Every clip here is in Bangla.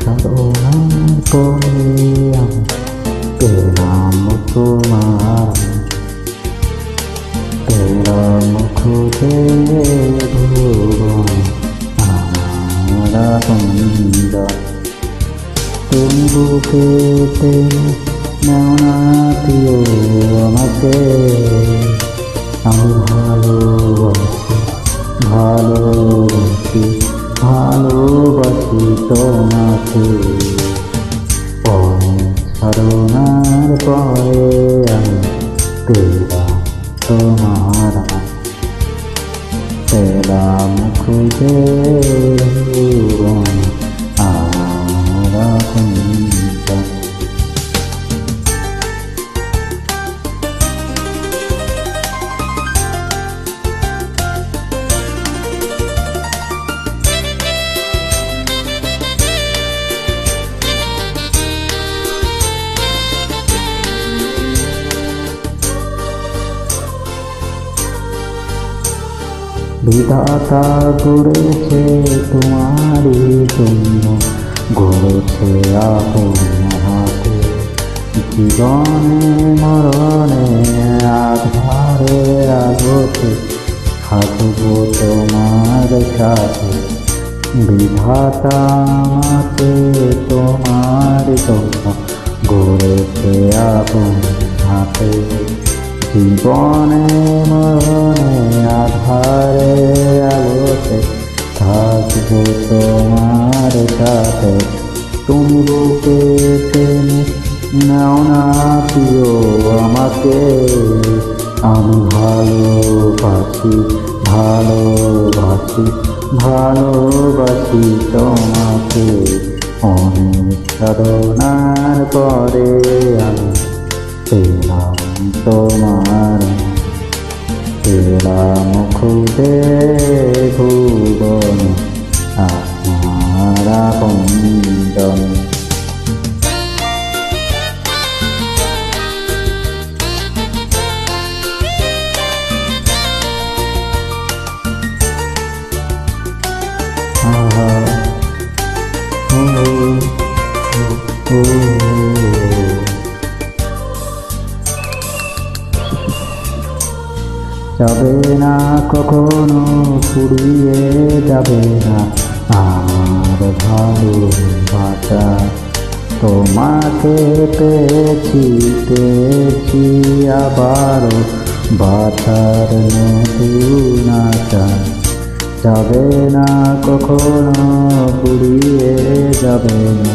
সাধনার পরে আমি পেলাম তোমার পেলাম খুঁজে ভুবন আমার আনন্দ তুমি বুকেতে নাও না আমাকে আমি তোমাকে অনেক সাধনার পরে আমি পেলাম তোমার পেলাম খুঁজে বিধাতা গড়েছে তোমারই জন্য, গড়েছে আপন হাতে। জীবনে, মরণে, আধারে আলোতে থাকব তোমার সাথে। বিধাতা আমাকে তোমার জন্য গড়েছে আপন হাতে। জীবনে মরণে আধারে আলোতে থাকব তোমার সাথে। তুমি বুকে টেনে নাও না প্রিয় আমাকে। আমি ভালোবাসি ভালোবাসি ভালোবাসি তোমাকে। অনেক সাধনার পরে আমি পেলাম তোমার পেলাম খুঁজে ভুবন আমার কুঞ্জন আহা যাবে না, কখনো ফুরিয়ে যাবে না। আমার ভালোবাসা তোমাকে পেয়েছি পেয়েছি আবারও। বাঁচার নতুন আশা যাবে না, কখনো ফুরিয়ে যাবে না।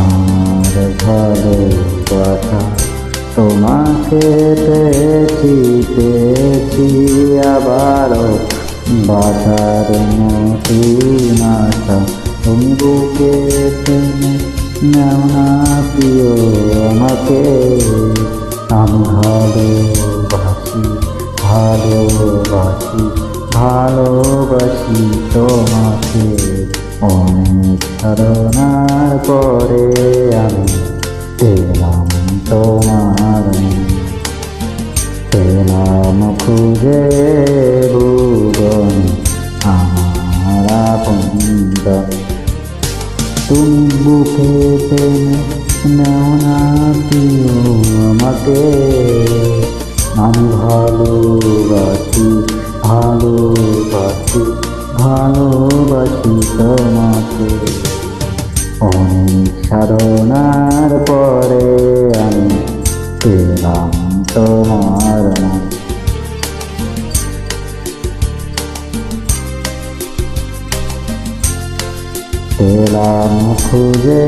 আমার ভালোবাসা তোমাকে পেয়েছি পেয়েছি আবারও। বাধার নতুন আশা, তুমি বুকে নাও না প্রিয় আমাকে। আমি ভালোবাসি ভালোবাসি ভালোবাসি তোমাকে। অনেক সাধনার পরে আমি পেলাম তোমার পেলাম খুঁজে ভুবন আমার কুঞ্জন তুমি বুকে টেনে নাও না ভালোবাসি ভালোবাসি তোমাকে অনেক সাধনার পরে আমি পেলাম তোমার নাম পেলাম খুঁজে